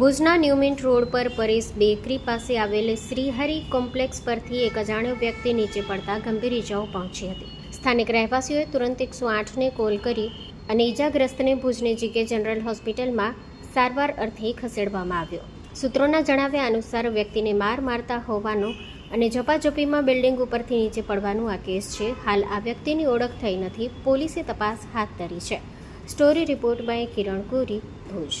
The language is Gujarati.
ભુજના ન્યુમિન્ટ રોડ પર પરેશ બેકરી પાસે આવેલ શ્રીહરિ કોમ્પ્લેક્સ પરથી એક અજાણ્યો વ્યક્તિ નીચે પડતા ગંભીર ઇજાઓ પહોંચી હતી. સ્થાનિક રહેવાસીઓએ તુરંત એકસો આઠને કોલ કરી અને ઇજાગ્રસ્તને ભુજની જીકે જનરલ હોસ્પિટલમાં સારવાર અર્થે ખસેડવામાં આવ્યો. સૂત્રોના જણાવ્યા અનુસાર વ્યક્તિને માર મારતા હોવાનો અને ઝપાઝપીમાં બિલ્ડિંગ ઉપરથી નીચે પડવાનું આ કેસ છે. હાલ આ વ્યક્તિની ઓળખ થઈ નથી. પોલીસે તપાસ હાથ ધરી છે. સ્ટોરી રિપોર્ટ બાય કિરણ કોરી ભુજ.